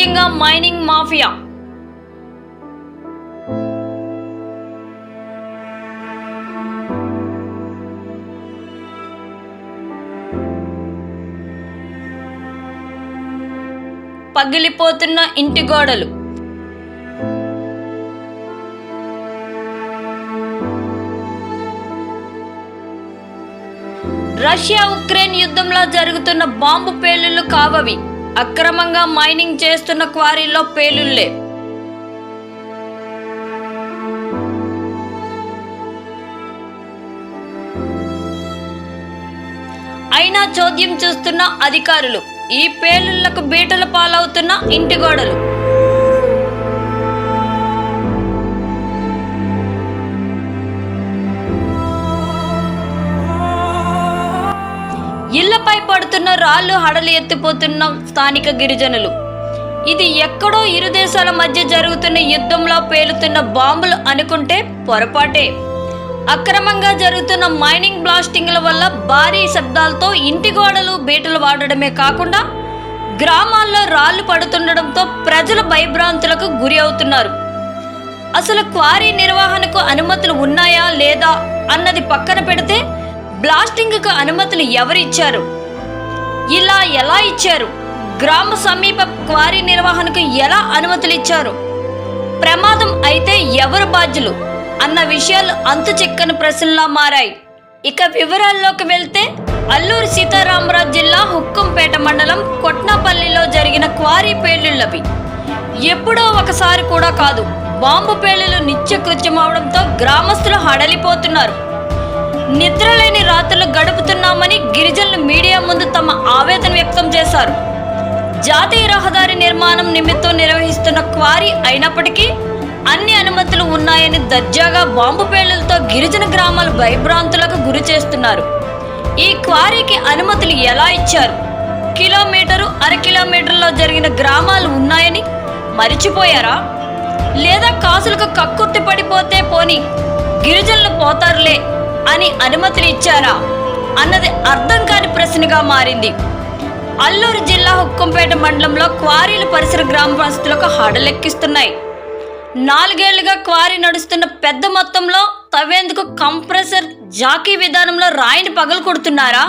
ముఖ్యంగా mining mafia. పగిలిపోతున్న ఇంటి గోడలు. రష్యా ఉక్రెయిన్ యుద్ధంలో జరుగుతున్న బాంబు పేలుళ్ళు కావవి. అక్రమంగా మైనింగ్ చేస్తున్న క్వారీల్లో పేలుళ్ళే అయినా చోద్యం చేస్తున్న అధికారులు ఈ పేలుళ్ళకు బీటల పాలవుతున్న ఇంటి గోడలు. ఇళ్ళపై పడుతున్న రాళ్ళు హడలు ఎత్తిపోతున్న స్థానిక గిరిజనులు. ఇది ఎక్కడో ఇరు దేశాల మధ్య జరుగుతున్న యుద్ధంలో పేలుతున్న బాంబులు అనుకుంటే పొరపాటే. అక్రమంగా జరుగుతున్న మైనింగ్ బ్లాస్టింగ్ల వల్ల భారీ శబ్దాలతో ఇంటి గోడలు బీటలు వాడడమే కాకుండా గ్రామాల్లో రాళ్ళు పడుతుండడంతో ప్రజలు భయభ్రాంతులకు గురి అవుతున్నారు. అసలు క్వారీ నిర్వహణకు అనుమతులు ఉన్నాయా లేదా అన్నది పక్కన పెడితే బ్లాస్టింగ్కు అనుమతులు ఎవరిచ్చారు? ఇలా ఎలా ఇచ్చారు? గ్రామ సమీప క్వారీ నిర్వహణకు ఎలా అనుమతులు ఇచ్చారు ప్రమాదం అయితే ఎవరు బాధ్యులు? అన్న విషయాలు అంతు చిక్కని ప్రశ్నలా మారాయి. ఇక వివరాల్లోకి వెళ్తే అల్లూరు సీతారామరాజు జిల్లా హుక్కంపేట మండలం కొట్నపల్లిలో జరిగిన క్వారీ పేలుళ్ళవి ఎప్పుడో ఒకసారి కూడా కాదు బాంబు పేలులు నిత్యకృత్యం అవడంతో గ్రామస్తులు హడలిపోతున్నారు. నిద్రలేని రాత్రులు గడుపుతున్నామని గిరిజనులు మీడియా ముందు తమ ఆవేదన వ్యక్తం చేశారు. జాతీయ రహదారి నిర్మాణం నిమిత్తం నిర్వహిస్తున్న క్వారీ అయినప్పటికీ అన్ని అనుమతులు ఉన్నాయని దర్జాగా బాంబు పేలులతో గిరిజన గ్రామాలు భయభ్రాంతులకు గురి చేస్తున్నారు. ఈ క్వారీకి అనుమతులు ఎలా ఇచ్చారు? కిలోమీటరు అర కిలోమీటర్లో జరిగిన గ్రామాలు ఉన్నాయని మరిచిపోయారా? లేదా కాసులకు కక్కుర్తి పడిపోతే పోని గిరిజనులు పోతారులే అని అనుమతులు ఇచ్చారా? అన్నది అర్థం కాని ప్రశ్నగా మారింది. అల్లూరు జిల్లా హుక్కంపేట మండలంలో క్వారీలు పరిసర గ్రామస్తులకు హడలెక్కిస్తున్నాయి. నాలుగేళ్ళుగా క్వారీ నడుస్తున్న పెద్ద మొత్తంలో తవ్వేందుకు కంప్రెసర్ జాకీ విధానంలో రాయిని పగలు కొడుతున్నారా?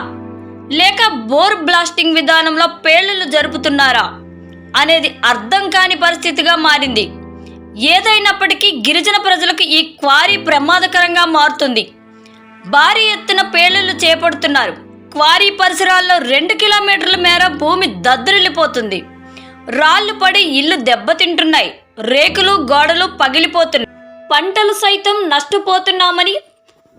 లేక బోర్ బ్లాస్టింగ్ విధానంలో పేలుళ్ళు జరుపుతున్నారా? అనేది అర్థం కాని పరిస్థితిగా మారింది. ఏదైనప్పటికీ గిరిజన ప్రజలకు ఈ క్వారీ ప్రమాదకరంగా మారుతుంది. భారీ ఎత్తున పేలుళ్ళు చేపడుతున్నారు. క్వారీ పరిసరాల్లో రెండు కిలోమీటర్ల మేర భూమి దద్దరిల్లిపోతుంది. రాళ్ళు పడి ఇల్లు దెబ్బతింటున్నాయి. రేకులు గోడలు పగిలిపోతున్నాయి. పంటలు సైతం నష్టపోతున్నామని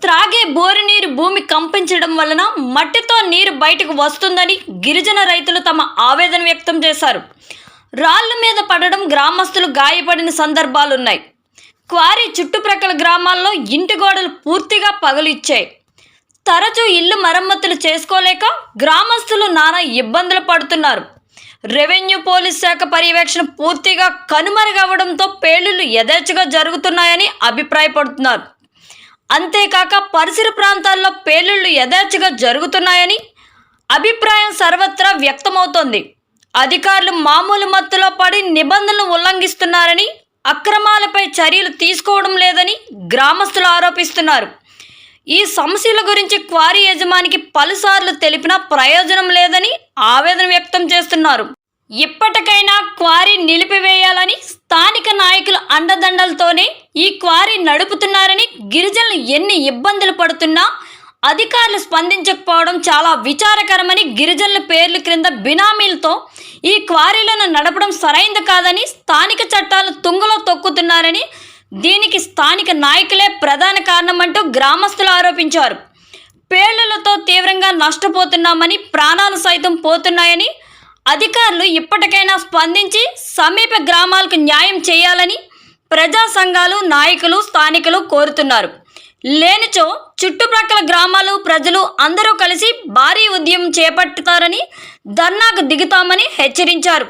త్రాగే బోరు నీరు భూమి కంపించడం వలన మట్టితో నీరు బయటకు వస్తుందని గిరిజన రైతులు తమ ఆవేదన వ్యక్తం చేశారు. రాళ్ళ మీద పడడం గ్రామస్తులు గాయపడిన సందర్భాలున్నాయి. క్వారీ చుట్టుప్రక్కల గ్రామాల్లో ఇంటి గోడలు పూర్తిగా పగులిచ్చాయి. తరచూ ఇల్లు మరమ్మతులు చేసుకోలేక గ్రామస్తులు నానా ఇబ్బందులు పడుతున్నారు. రెవెన్యూ పోలీస్ శాఖ పర్యవేక్షణ పూర్తిగా కనుమరుగవడంతో పేలుళ్ళు యథేచ్ఛగా జరుగుతున్నాయని అభిప్రాయపడుతున్నారు. అంతేకాక పరిసర ప్రాంతాల్లో పేలుళ్ళు యథేచ్ఛగా జరుగుతున్నాయని అభిప్రాయం సర్వత్రా వ్యక్తమవుతోంది. అధికారులు మామూలు మత్తులో పడి నిబంధనలు ఉల్లంఘిస్తున్నారని అక్రమాలపై చర్యలు తీసుకోవడం లేదని గ్రామస్తులు ఆరోపిస్తున్నారు. ఈ సమస్యల గురించి క్వారీ యజమానికి పలుసార్లు తెలిపినా ప్రయోజనం లేదని ఆవేదన వ్యక్తం చేస్తున్నారు. ఇప్పటికైనా క్వారీ నిలిపివేయాలని స్థానిక నాయకుల అండదండలతోనే ఈ క్వారీ నడుపుతున్నారని గిరిజనులు ఎన్ని ఇబ్బందులు పడుతున్నా అధికారులు స్పందించకపోవడం చాలా విచారకరమని గిరిజనుల పేర్ల క్రింద బినామీలతో ఈ క్వారీలను నడపడం సరైంది కాదని స్థానిక చట్టాలు తుంగలో తొక్కుతున్నారని దీనికి స్థానిక నాయకులే ప్రధాన కారణమంటూ గ్రామస్తులు ఆరోపించారు. పేలులతో తీవ్రంగా నష్టపోతున్నామని ప్రాణాలు సైతం పోతున్నాయని అధికారులు ఇప్పటికైనా స్పందించి సమీప గ్రామాలకు న్యాయం చేయాలని ప్రజా సంఘాలు నాయకులు స్థానికులు కోరుతున్నారు. లేనిచో చుట్టుప్రక్కల గ్రామాలు ప్రజలు అందరూ కలిసి భారీ ఉద్యమం చేపట్టుతారని ధర్నాకు దిగుతామని హెచ్చరించారు.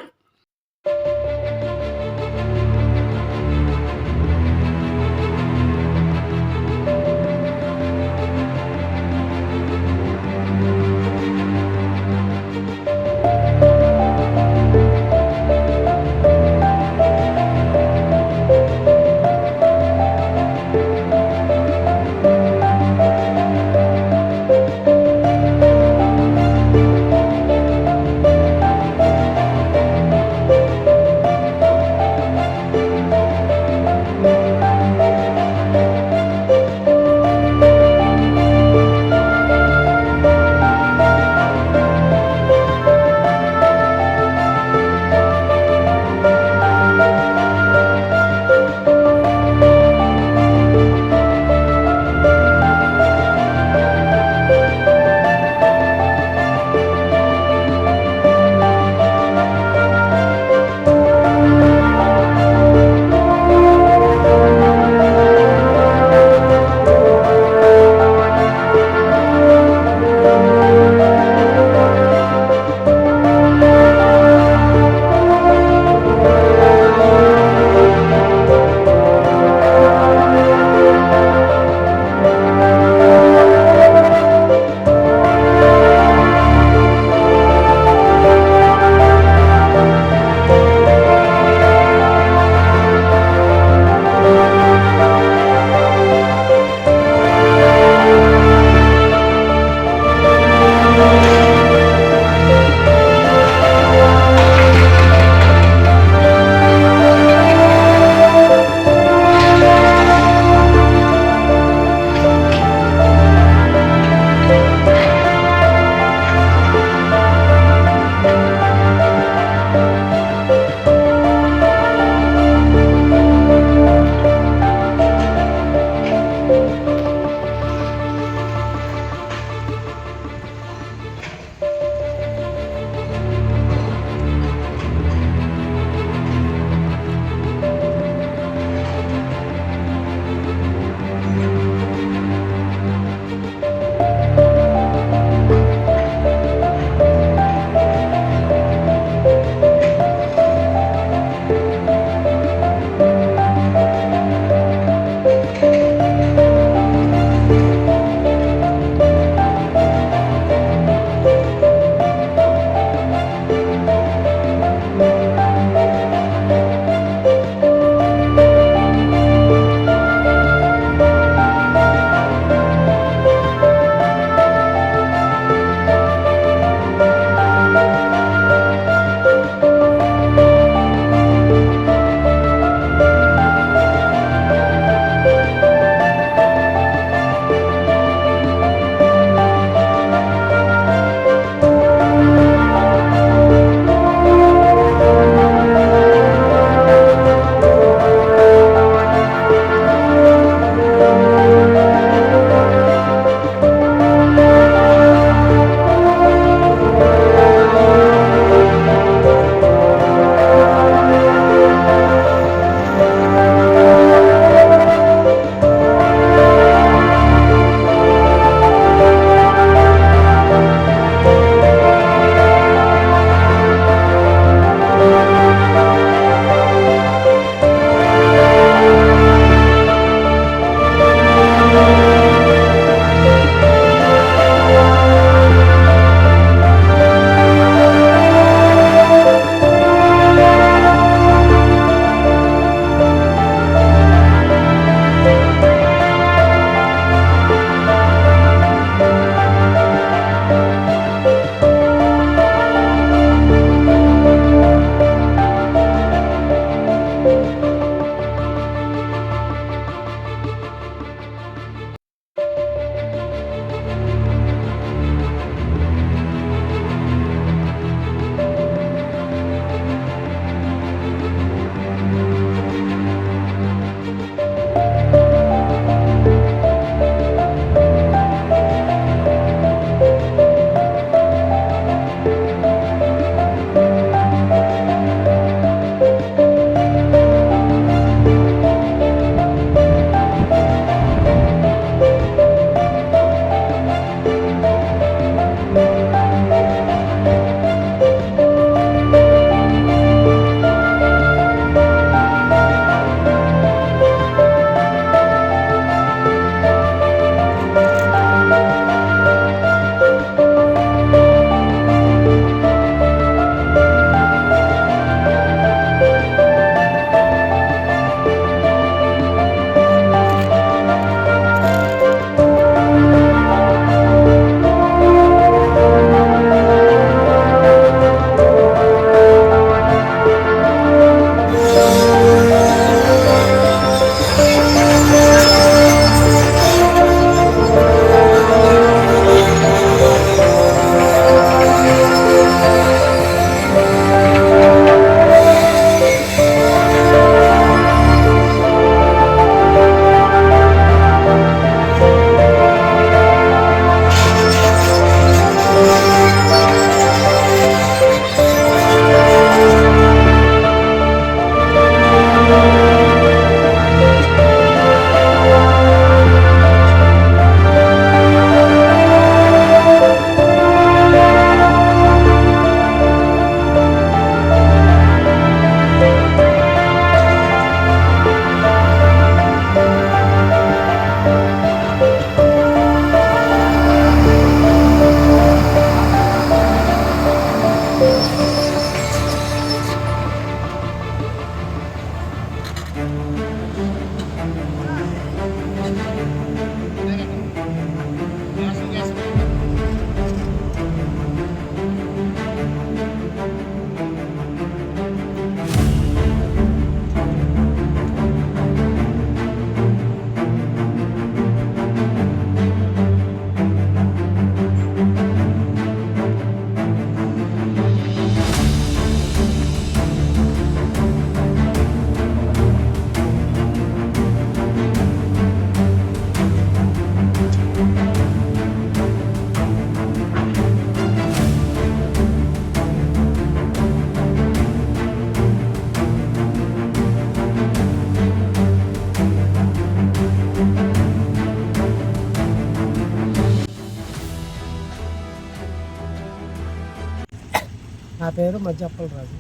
పేరు మధ్యప్పలరాజు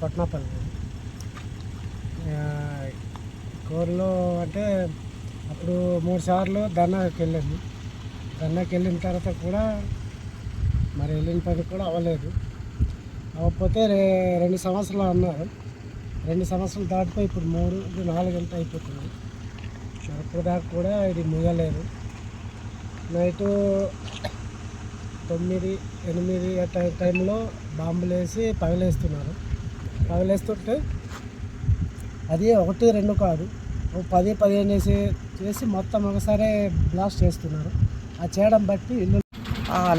కొట్నాపల్లి. కోరులో అంటే అప్పుడు మూడు సార్లు ధర్నాకి వెళ్ళాను ధర్నాకి వెళ్ళిన తర్వాత కూడా మరి వెళ్ళిన పని కూడా అవ్వలేదు. అవ్వకపోతే రెండు సంవత్సరాలు అన్నారు. రెండు సంవత్సరాలు దాటిపోయి ఇప్పుడు మూడు ఇది నాలుగు ఎంత అయిపోతుంది. ఇప్పుడు దాకా కూడా ఇది ముగలేదు నైటు తొమ్మిది ఎనిమిది టై టైంలో బాంబులు వేసి పగలేస్తున్నారు. పగలేస్తుంటే అది ఒకటి రెండు కాదు. ఓ పది పదిహేను వేసి చేసి మొత్తం ఒకసారి బ్లాస్ట్ చేస్తున్నారు. ఆ చేయడం బట్టి ఇల్లు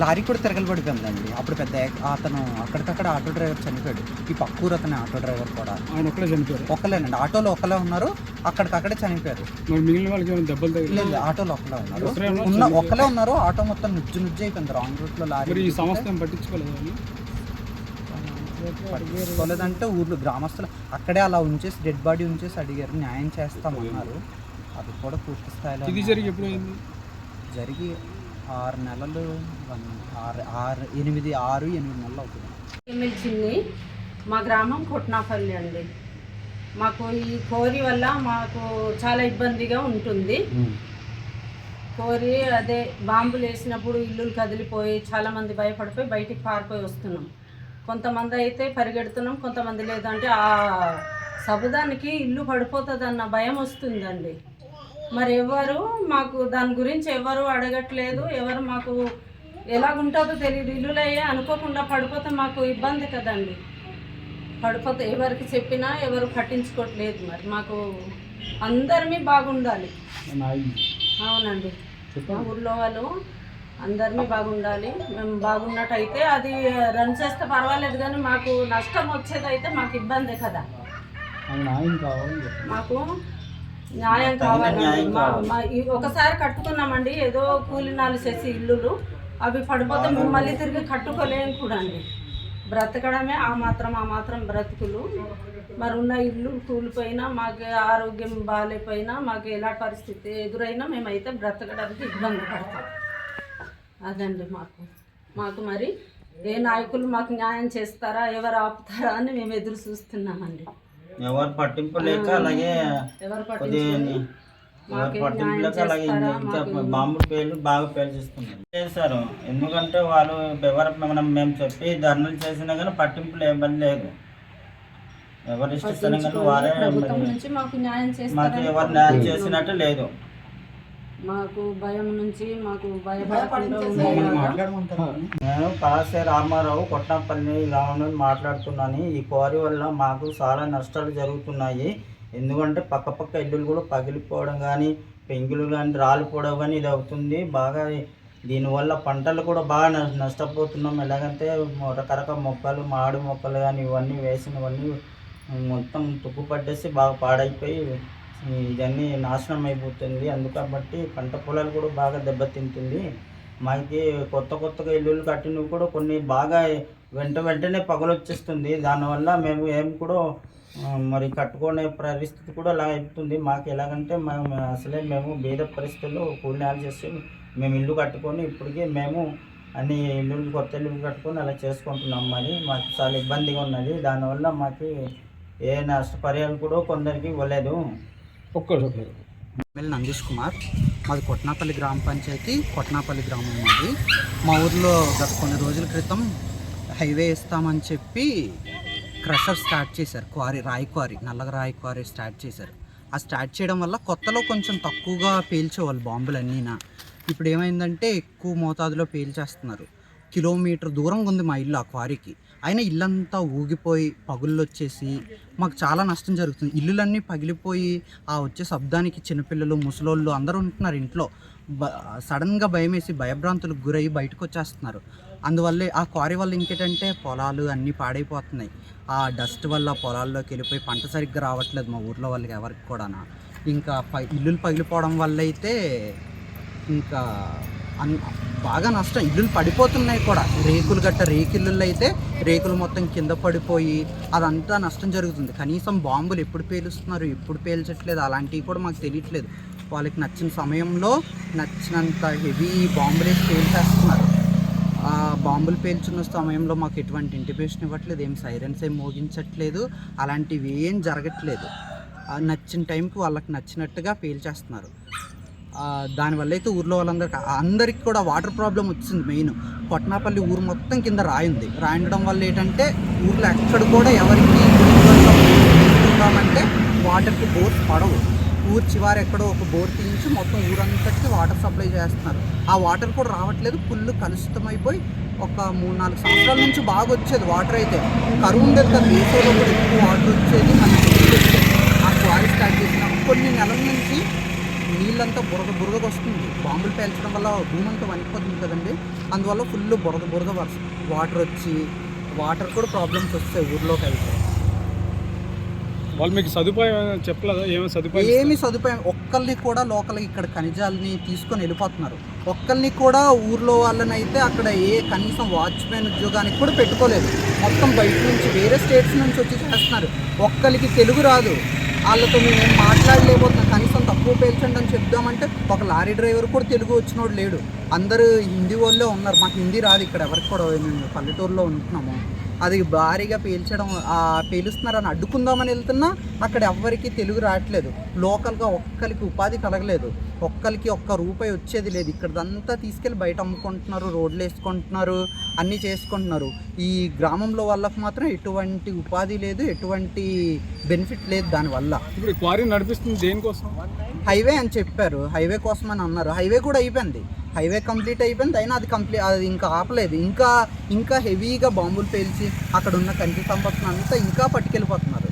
లారీ కూడా తిరగలబడిపోయిందండి. అప్పుడు పెద్ద అతను అక్కడికక్కడ ఆటో డ్రైవర్ చనిపోయాడు. ఈ పక్కూరు అతను ఆటో డ్రైవర్ కూడా. ఆయన ఒక్కడే చనిపోయారు. ఒక్కలేనండి. ఆటోలో ఒకలే ఉన్నారు అక్కడికక్కడే చనిపోయారు. మిగిలిన వాళ్ళకి దెబ్బలు లేదు ఆటోలో ఒకలే ఉన్నారు. ఉన్న. ఒక్కలే ఉన్నారు ఆటో మొత్తం నుజ్జు నుజ్జు అయిపోయింది. రాంగ్ రూట్లో లారీ ఈ ఏం పట్టించుకోలేదు పట్టించుకోలేదంటే ఊర్లో గ్రామస్తులు అక్కడే అలా ఉంచేసి డెడ్ బాడీ ఉంచేసి అడిగారు. న్యాయం చేస్తామన్నారు. అది కూడా పూర్తి స్థాయిలో ఇది జరిగి ఎప్పుడు జరిగి ఆరు నెలలు వన్- ఆరు ఆరు ఎనిమిది ఆరు ఎనిమిది నెలలు అవుతుంది. ఎమ్మెల్చిన్ని మా గ్రామం కొట్నాపల్లి అండి. మాకు ఈ కోరి వల్ల మాకు చాలా ఇబ్బందిగా ఉంటుంది. కోరి అదే బాంబులు వేసినప్పుడు ఇల్లులు కదిలిపోయి చాలామంది భయపడిపోయి బయటికి పారిపోయి వస్తున్నాం. కొంతమంది అయితే పరిగెడుతున్నాం కొంతమంది లేదంటే ఆ సబుదానికి ఇల్లు పడిపోతుంది అన్న భయం వస్తుందండి. మరి ఎవరు మాకు దాని గురించి ఎవరు అడగట్లేదు ఎవరు మాకు ఎలాగుంటుందో తెలియదు ఇల్లులయ్యే అనుకోకుండా పడిపోతే మాకు ఇబ్బంది కదండి. పడిపోతే ఎవరికి చెప్పినా ఎవరు పట్టించుకోవట్లేదు మరి. మాకు అందరిమీ బాగుండాలి. అవునండి. మా ఊర్లో వాళ్ళు అందరినీ బాగుండాలి. మేము బాగున్నట్టయితే అది రన్ చేస్తే పర్వాలేదు కానీ మాకు నష్టం వచ్చేదైతే మాకు ఇబ్బందే కదా. మాకు న్యాయం ఈ- ఒకసారి కట్టుకున్నామండి ఏదో కూలినాలు చేసి ఇల్లులు అవి పడిపోతే మేము మళ్ళీ తిరిగి కట్టుకోలేము కూడా అండి. బ్రతకడమే ఆ మాత్రం ఆ మాత్రం బ్రతుకులు. మరి ఉన్న ఇల్లు కూలిపోయినా మాకు ఆరోగ్యం బాగాలేకపోయినా మాకు ఎలాంటి పరిస్థితి ఎదురైనా మేమైతే బ్రతకడానికి ఇబ్బంది పడతాం. అదండి మాకు. మాకు మరి ఏ నాయకులు మాకు న్యాయం చేస్తారా ఎవరు ఆపుతారా అని మేము ఎదురు చూస్తున్నామండి. ఎవరు పట్టింపు లేక అలాగే ఎవరు పట్టింపు లేక అలాగే ఇంకా బాంబు పేర్లు బాగా పేల్చిస్తున్నారు చేశారు ఎందుకంటే వాళ్ళు ఎవరు మనం మేము చెప్పి ధర్నాలు చేసినా కానీ పట్టింపులు ఏమని లేదు ఎవరు ఇష్టం వారే మాకు ఎవరు న్యాయం చేసినట్టు లేదు. మాకు భయం నుంచి మాకు నేను కాసే రామారావు కొట్టంపల్లి నుండి మాట్లాడుతున్నాను. ఈ కోరి వల్ల మాకు చాలా నష్టాలు జరుగుతున్నాయి. ఎందుకంటే పక్క పక్క ఇల్లులు కూడా పగిలిపోవడం కానీ పెంకులు కానీ రాలిపోవడం కానీ ఇది అవుతుంది. బాగా దీనివల్ల పంటలు కూడా బాగా నష్- నష్టపోతున్నాం. ఎలాగంటే రకరకాల మొక్కలు మామిడి మొక్కలు కానీ ఇవన్నీ వేసినవన్నీ మొత్తం తుప్పు పట్టేసి బాగా పాడైపోయి ఇవన్నీ నాశనం అయిపోతుంది. అందుకబట్టి పంట పొలాలు కూడా బాగా దెబ్బతింటుంది. మాకి కొత్త కొత్తగా ఇల్లులు కట్టినవి కూడా కొన్ని బాగా వెంట వెంటనే పగలొచ్చేస్తుంది. దానివల్ల మేము ఏం కూడా మరి కట్టుకునే పరిస్థితి కూడా అలా అవుతుంది మాకు ఎలాగంటే మేము అసలే మేము బీద పరిస్థితుల్లో కూలినాలు చేసి మేము ఇల్లు కట్టుకొని ఇప్పటికీ మేము అన్ని ఇల్లు కొత్త ఇల్లు కట్టుకొని అలా చేసుకుంటున్నాం. మరి మాకు చాలా ఇబ్బందిగా ఉన్నది. దానివల్ల మాకు ఏ నష్టపరిహారం కూడా కొందరికి ఇవ్వలేదు. ఒక్కరు ఎమ్మెల్యే నందీష్ కుమార్. మాది కొట్నాపల్లి గ్రామ పంచాయతీ. కొట్నాపల్లి గ్రామం మాది. మా ఊర్లో గత కొన్ని రోజుల క్రితం హైవే ఇస్తామని చెప్పి క్రషర్ స్టార్ట్ చేశారు. క్వారీ రాయి క్వారీ నల్లగ రాయి క్వారీ స్టార్ట్ చేశారు. ఆ స్టార్ట్ చేయడం వల్ల కొత్తలో కొంచెం తక్కువగా పేల్చేవాళ్ళు బాంబులు అన్నీనా. ఇప్పుడు ఏమైందంటే ఎక్కువ మోతాదులో పేల్చేస్తున్నారు. కిలోమీటర్ దూరంగా ఉంది మా ఇల్లు ఆ క్వారీకి. అయినా ఇల్లంతా ఊగిపోయి పగుళ్ళు వచ్చేసి మాకు చాలా నష్టం జరుగుతుంది. ఇల్లులన్నీ పగిలిపోయి ఆ వచ్చే శబ్దానికి చిన్నపిల్లలు ముసలోళ్ళు అందరూ ఉంటున్నారు ఇంట్లో. బ సడన్గా భయం వేసి భయభ్రాంతులకు గురయ్యి బయటకు వచ్చేస్తున్నారు అందువల్లే ఆ క్వారీ వల్ల ఇంకేంటంటే పొలాలు అన్నీ పాడైపోతున్నాయి. ఆ డస్ట్ వల్ల పొలాల్లోకి వెళ్ళిపోయి పంట సరిగ్గా రావట్లేదు మా ఊర్లో వాళ్ళకి ఎవరికి కూడా ఇంకా ప ఇల్లులు పగిలిపోవడం వల్ల అయితే ఇంకా బాగా నష్టం. ఇల్లులు పడిపోతున్నాయి కూడా. రేకులు గట్ట రేకిల్లులు అయితే రేకులు మొత్తం కింద పడిపోయి అదంతా నష్టం జరుగుతుంది. కనీసం బాంబులు ఎప్పుడు పేలుస్తున్నారు ఎప్పుడు పేల్చట్లేదు అలాంటివి కూడా మాకు తెలియట్లేదు. వాళ్ళకి నచ్చిన సమయంలో నచ్చినంత హెవీ బాంబులు వేసి పేల్చేస్తున్నారు. ఆ బాంబులు పేల్చున్న సమయంలో మాకు ఎటువంటి ఇంటిమేషన్ ఇవ్వట్లేదు ఏం సైరన్స్ ఏం మోగించట్లేదు అలాంటివి ఏం జరగట్లేదు. నచ్చిన టైంకి వాళ్ళకి నచ్చినట్టుగా పేల్చేస్తున్నారు. దానివల్ల అయితే ఊర్లో వాళ్ళందరికీ అందరికి కూడా వాటర్ ప్రాబ్లం వచ్చింది మెయిన్ కొట్నాపల్లి ఊరు మొత్తం కింద రాయింది. ఉంది వల్ల ఏంటంటే ఊర్లో ఎక్కడ కూడా ఎవరికి అంటే వాటర్కి బోర్స్ పడవు. ఊరు చివరి ఎక్కడో ఒక బోర్ తీయించి మొత్తం ఊరంతటికి వాటర్ సప్లై చేస్తున్నారు. ఆ వాటర్ కూడా రావట్లేదు ఫుల్ కలుషితమైపోయి ఒక మూడు నాలుగు సంవత్సరాల నుంచి బాగా వచ్చేది వాటర్ అయితే. కరువు ఉండేది కదా వేసవిలో కూడా ఎక్కువ వాటర్ వచ్చేది. మనకి ఆ క్వారీ స్టార్ట్ చేసిన కొన్ని నెలల నుంచి నీళ్ళంతా బురద బురదకు వస్తుంది. బాంబులు పేల్చడం వల్ల భూమి అంతా వణికిపోతుంది కదండి. అందువల్ల ఫుల్ బురద బురద వర్ష. వాటర్ వచ్చి వాటర్ కూడా ప్రాబ్లమ్స్ వస్తాయి ఊర్లోకి అయితే. వాళ్ళు మీకు సదుపాయం చెప్పలేదా? ఏమైనా సదుపాయం ఏమి సదుపాయం ఒక్కరిని కూడా లోకల్ ఇక్కడ ఖనిజాలని తీసుకొని వెళ్ళిపోతున్నారు. ఒక్కరిని కూడా ఊర్లో వాళ్ళని అయితే అక్కడ ఏ కనీసం వాచ్మెన్ ఉద్యోగానికి కూడా పెట్టుకోలేదు. మొత్తం బయట నుంచి వేరే స్టేట్స్ నుంచి వచ్చి చేస్తున్నారు. ఒక్కరికి తెలుగు రాదు. వాళ్ళతో మేము ఏం మాట్లాడలేకపోతున్నాం పేల్చండి అని చెప్దామంటే ఒక లారీ డ్రైవర్ కూడా తెలుగు వచ్చినోడు లేడు. అందరూ హిందీ వాళ్ళే ఉన్నారు. మాకు హిందీ రాదు ఇక్కడ. ఎవరికి కూడా మేము పల్లెటూరులో ఉంటున్నాము. అది భారీగా పేల్చడం పేలుస్తున్నారని అడ్డుకుందామని వెళ్తున్నా అక్కడ ఎవ్వరికి తెలుగు రావట్లేదు. లోకల్గా ఒక్కరికి ఉపాధి కలగలేదు. ఒక్కరికి ఒక్క రూపాయి వచ్చేది లేదు. ఇక్కడంతా తీసుకెళ్ళి బయట అమ్ముకుంటున్నారు రోడ్లు వేసుకుంటున్నారు అన్నీ చేసుకుంటున్నారు. ఈ గ్రామంలో వాళ్ళకి మాత్రం ఎటువంటి ఉపాధి లేదు ఎటువంటి బెనిఫిట్ లేదు దానివల్ల. ఇప్పుడు క్వారీ నడిపిస్తుంది దేనికోసం? హైవే అని చెప్పారు. హైవే కోసం అని అన్నారు. హైవే కూడా అయిపోయింది. హైవే కంప్లీట్ అయిపోయింది అయినా అది కంప్లీట్ అది ఇంకా ఆపలేదు. ఇంకా ఇంకా హెవీగా బాంబులు పేల్చి అక్కడ ఉన్న కంటి సంపత్తిని అంతా ఇంకా పట్టుకెళ్ళిపోతున్నారు.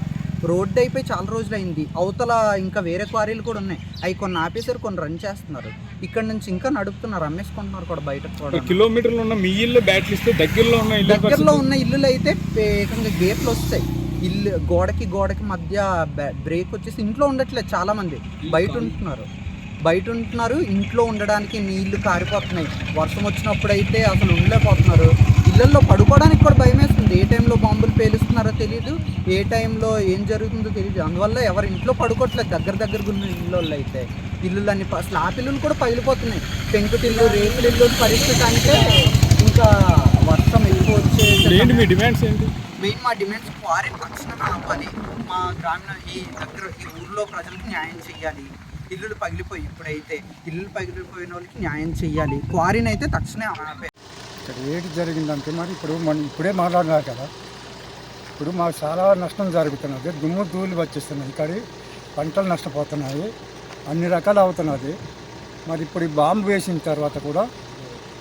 రోడ్డు అయిపోయి చాలా రోజులు అయింది అవతల ఇంకా వేరే క్వారీలు కూడా ఉన్నాయి. అవి కొన్ని ఆపేసారు కొన్ని రన్ చేస్తున్నారు. ఇక్కడ నుంచి ఇంకా నడుపుతున్నారు అమ్మేసుకుంటున్నారు కూడా బయటకు కూడా. కిలోమీటర్లు ఉన్న మీ ఇల్లు బ్యాటరీ ఇస్తే దగ్గరలో ఉన్న ఇల్లు దగ్గరలో ఉన్న ఇల్లులు అయితే ఏకంగా గేట్లు వస్తాయి. ఇల్లు గోడకి గోడకి మధ్య బ్రేక్ వచ్చేసి ఇంట్లో ఉండట్లేదు చాలా మంది బయట ఉంటున్నారు. బయట ఉంటున్నారు ఇంట్లో ఉండడానికి నీళ్ళు కారిపోతున్నాయి. వర్షం వచ్చినప్పుడు అయితే అసలు ఉండలేకపోతున్నారు. ఇళ్ళల్లో పడుకోవడానికి కూడా భయం వేస్తుంది. ఏ టైంలో బాంబులు పేలుస్తున్నారో తెలియదు ఏ టైంలో ఏం జరుగుతుందో తెలియదు అందువల్ల ఎవరి ఇంట్లో పడుకోవట్లేదు. దగ్గర దగ్గర ఉన్న ఇళ్ళు అయితే. ఇల్లులన్నీ ప- స్లాబ్ ఇల్లులు కూడా పగిలిపోతున్నాయి. పెంకుటిల్లు రేకులు ఇల్లు పరిస్థితి అంటే ఇంకా వర్షం ఎక్కువ వచ్చే మీ డిమాండ్స్ ఏంటి? మెయిన్ మా డిమాండ్స్ క్వారీ తక్షణమే ఆపాలి మా గ్రామీణ ఈ దగ్గర ఈ ఊర్లో ప్రజలకు న్యాయం చేయాలి. ఇల్లులు పగిలిపోయి ఇప్పుడైతే ఇల్లులు పగిలిపోయిన వాళ్ళకి న్యాయం చేయాలి క్వారీని అయితే తక్షణమే ఆపే. ఇక్కడ ఏంటి జరిగిందంటే మరి ఇప్పుడు మనం ఇప్పుడే మాట్లాడినారు కదా. ఇప్పుడు మాకు చాలా నష్టం జరుగుతున్నది. దుమ్ము ధూళి వచ్చేస్తున్నాయి ఇక్కడ పంటలు నష్టపోతున్నాయి. అన్ని రకాలు అవుతున్నది. మరి ఇప్పుడు ఈ బాంబు వేసిన తర్వాత కూడా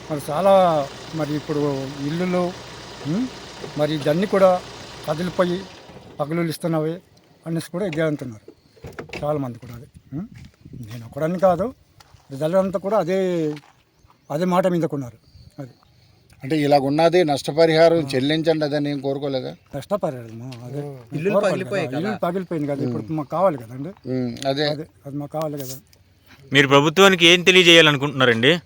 మరి చాలా మరి ఇప్పుడు ఇల్లులు మరి ఇదన్నీ కూడా కదిలిపోయి పగులు ఇస్తున్నవి అనేసి కూడా ఇదే అంటున్నారు చాలామంది కూడా అది నేను ఒకడని కాదు ప్రజలంతా కూడా అదే అదే మాట మీదకున్నారు అది. అంటే ఇలాగ ఉన్నది నష్టపరిహారం చెల్లించండి అదని నేను కోరుకోలేదా? నష్టపరిహారము అదే. ఇల్లు పగిలిపోయింది కదా. ఇప్పుడు మాకు కావాలి కదండి. అదే. అదే అది మాకు కావాలి కదా. మీరు ప్రభుత్వానికి ఏం తెలియజేయాలనుకుంటున్నారండి?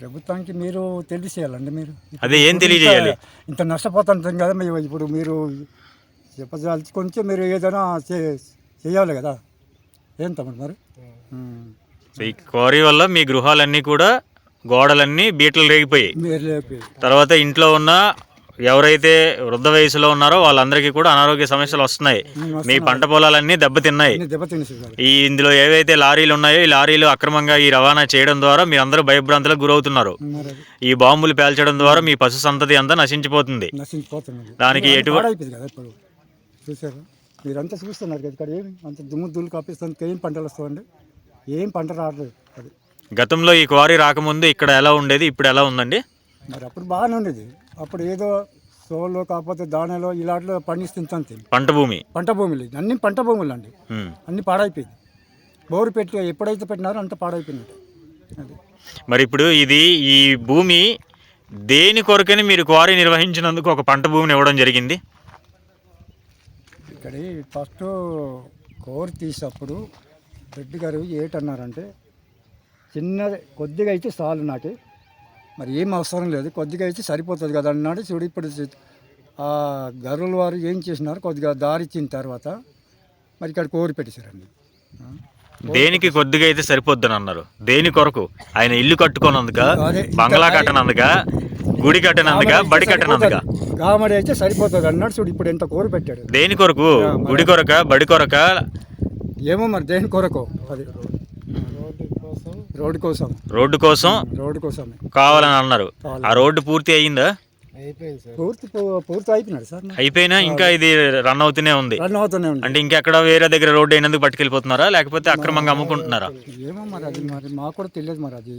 ప్రభుత్వానికి మీరు తెలియచేయాలండి మీరు. అదే ఏం తెలియజేయాలి? ఇంత- నష్టపోతుంటాం కదా మీరు ఇప్పుడు మీరు చెప్పదాల్చి కొంచెం మీరు ఏదైనా చే- చేయాలి కదా. ఏం తమ్ముడు మరి. సో ఈ క్వారీ వల్ల మీ గృహాలన్నీ కూడా గోడలన్నీ బీటలు రేగిపోయాయి. తర్వాత ఇంట్లో ఉన్న ఎవరైతే వృద్ధ వయసులో ఉన్నారో వాళ్ళందరికీ కూడా అనారోగ్య సమస్యలు వస్తున్నాయి. మీ పంట పొలాలన్నీ దెబ్బతిన్నాయి. ఈ ఇందులో ఏవైతే లారీలు ఉన్నాయో ఈ లారీలు అక్రమంగా ఈ రవాణా చేయడం ద్వారా మీరు అందరూ భయభ్రాంతులకు గురవుతున్నారు. ఈ బాంబులు పేల్చడం ద్వారా మీ పశు సంతతి అంతా నశించిపోతుంది. దానికి ఎటువ- పాడైపోయింది కదా ఇప్పుడు. చూసారు మీరంతా చూస్తున్నారు కదా ఇక్కడ ఏమి? అంత దుమ్ము ఏం పంటలు వస్తాయండి? ఏం పంట రావట్లేదు అది. గతంలో ఈ క్వారీ రాకముందు ఇక్కడ ఎలా ఉండేది ఇప్పుడు ఎలా ఉందండి? మరి అప్పుడు బాగానే ఉండేది. అప్పుడు ఏదో సోలో కాకపోతే దానిలో ఇలాంటిలో పండిస్తుంది అంతే. పంట భూమి? పంట భూములు. అన్ని పంట భూములు అండి. అన్ని పాడైపోయింది బోరు పెట్టి ఎప్పుడైతే పెట్టినారో అంత పాడైపోయినట్టు. అది. మరి ఇప్పుడు ఇది ఈ భూమి దేని కొరకని మీరు క్వారీ నిర్వహించినందుకు ఒక పంట భూమిని ఇవ్వడం జరిగింది? ఇక్కడ ఫస్ట్ కోర్ తీసేటప్పుడు రెడ్డి గారు ఏటన్నారంటే చిన్న కొద్దిగా అయితే చాలు నాకు. మరి ఏం అవసరం లేదు కొద్దిగా అయితే సరిపోతుంది కదా అన్నాడు. చూడు ఇప్పుడు ఆ గరువుల వారు ఏం చేసినారు కొద్దిగా దారి ఇచ్చిన తర్వాత మరి ఇక్కడ కోరి పెట్టేశారండి. దేనికి కొద్దిగా అయితే సరిపోద్దని అన్నారు. దేని కొరకు? ఆయన ఇల్లు ఇంకా బంగ్లా కట్టనందుక గుడి కట్టనందుక బడి కట్టనందుక? గామడి అయితే సరిపోతుంది అన్నాడు. చూడు ఇప్పుడు ఎంత కోరి పెట్టాడు. దేని కొరకు? గుడి కొరక బడి కొరక ఏమో మరి దేని కొరకు. అది. రోడ్డు కోసం. రోడ్డు కోసం? రోడ్డు కోసమే. కావాలని అన్నారు. ఆ రోడ్డు పూర్తి అయ్యిందా? అయిపోయింది సార్. పూర్తి పూర్తి అయిపోయినాడు సార్. అయిపోయినా ఇంకా ఇది రన్ అవుతూనే ఉంది. రన్ అవుతూనే ఉంది. అంటే ఇంకెక్కడ వేరే దగ్గర రోడ్డు అయినందుకు పట్టుకెళ్ళిపోతున్నారా? లేకపోతే అక్రమంగా అమ్ముకుంటున్నారా? ఏమో మరి అది మరి మాకు కూడా తెలియదు మరి అది.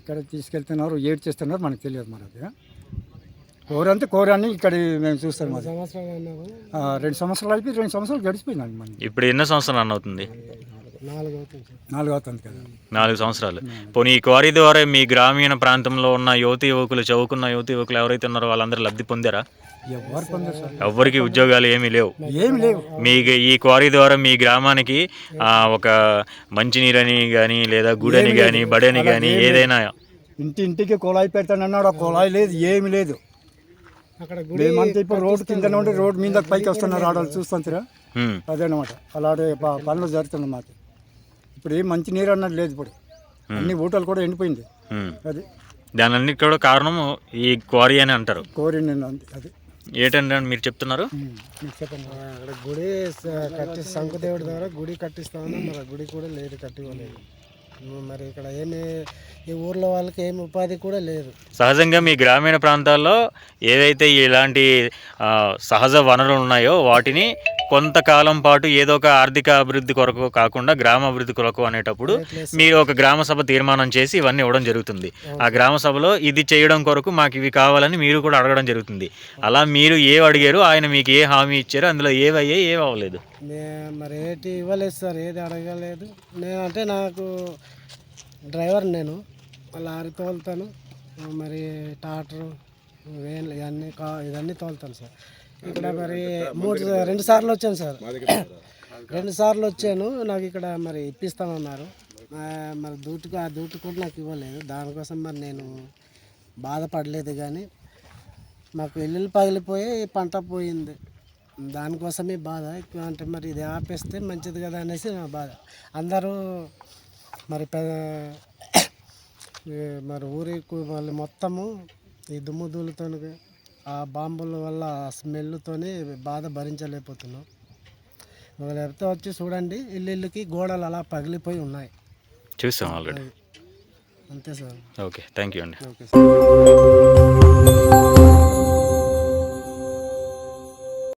ఎక్కడ తీసుకెళ్తున్నారు ఏడు చేస్తున్నారు మనకు తెలియదు మరి అది. కోర అంటే కోర అని ఇక్కడ మేము చూస్తాం రెండు సంవత్సరాలు అయిపోయి రెండు సంవత్సరాలు గడిచిపోయిందండి మనకి ఇప్పుడు ఎన్నో సంవత్సరాలు రన్ అవుతుంది? నాలుగు అవుతుంది కదా. నాలుగు సంవత్సరాలు. పోనీ ఈ క్వారీ ద్వారా మీ గ్రామీణ ప్రాంతంలో ఉన్న యువతి యువకులు చదువుకున్న యువతి యువకులు ఎవరైతే ఉన్నారో వాళ్ళందరూ లబ్ధి పొందారా? ఎవరు పొందారు సార్? ఎవ్వరికి ఉద్యోగాలు ఏమీ లేవు. ఏమి లేవు. మీకు ఈ క్వారీ ద్వారా మీ గ్రామానికి ఆ, ఒక మంచినీరని కానీ లేదా గుడని కానీ బడని కానీ ఏదైనా ఇంటి ఇంటికి కుళాయి పెడతానన్నాడు. ఆ కుళాయి లేదు ఏమి లేదు. మేమంతా ఇప్పుడు రోడ్డు కింద నుండి రోడ్డు మీద పైకి వస్తున్నారు ఆడవాళ్ళు చూస్తుంటారా ఉమ్, అదేనమాట. అలాంటి పనులు జరుగుతున్నాయి మాకు. ఇప్పుడు ఏం మంచి నీరు అన్నది లేదు ఇప్పుడు. అన్ని ఊటలు కూడా ఎండిపోయింది. అది. దాని అన్నిటి కూడా కారణం ఈ క్వారీ అని అంటారు. అంతే అది ఏంటంటే మీరు చెప్తున్నారు? గుడి కట్టి శంకుదేవుడి ద్వారా గుడి కట్టిస్తామన్నా మరి గుడి కూడా లేదు కట్టివ్వలేదు. మరి ఇక్కడ ఏమి ఈ ఊర్లో వాళ్ళకి ఏమి ఉపాధి కూడా లేదు. సహజంగా మీ గ్రామీణ ప్రాంతాల్లో ఏదైతే ఇలాంటి సహజ వనరులు ఉన్నాయో వాటిని కొంతకాలం పాటు ఏదో ఒక ఆర్థిక అభివృద్ధి కొరకు కాకుండా గ్రామ అభివృద్ధి కొరకు అనేటప్పుడు మీరు ఒక గ్రామ సభ తీర్మానం చేసి ఇవన్నీ ఇవ్వడం జరుగుతుంది. ఆ గ్రామ సభలో ఇది చేయడం కొరకు మాకు ఇవి కావాలని మీరు కూడా అడగడం జరుగుతుంది. అలా మీరు ఏవి అడిగారు ఆయన మీకు ఏ హామీ ఇచ్చారు అందులో ఏవి అయ్యాయి ఏవి అవ్వలేదు. మరి ఏటి ఇవ్వలేదు సార్ ఏది అడగలేదు. నేను అంటే నాకు డ్రైవర్ నేను లారీ తోలుతాను మరి టాటరు వేన్లు ఇవన్నీ కా ఇవన్నీ తోలుతాను సార్. ఇక్కడ మరి మూడు రెండు సార్లు వచ్చాను సార్. రెండు సార్లు వచ్చాను నాకు ఇక్కడ మరి ఇప్పిస్తామన్నారు. మరి దూటుకు ఆ దూటు కూడా నాకు ఇవ్వలేదు. దానికోసం మరి నేను బాధపడలేదు కానీ మాకు ఇల్లులు పగిలిపోయి పంట పోయింది. దానికోసమే బాధ. అంటే మరి ఇది ఆపేస్తే మంచిది కదా అనేసి నా బాధ. అందరూ మరి మరి ఊరి వాళ్ళు మొత్తము ఈ దుమ్ము ధూళితో ఆ బాంబుల వల్ల స్మెల్తోని బాధ భరించలేకపోతున్నాం. లేకపోతే వచ్చి చూడండి ఇల్లు ఇల్లుకి గోడలు అలా పగిలిపోయి ఉన్నాయి. చూసాం ఆల్రెడీ అంతే సార్. ఓకే థ్యాంక్ యూ అండి. Okay sir.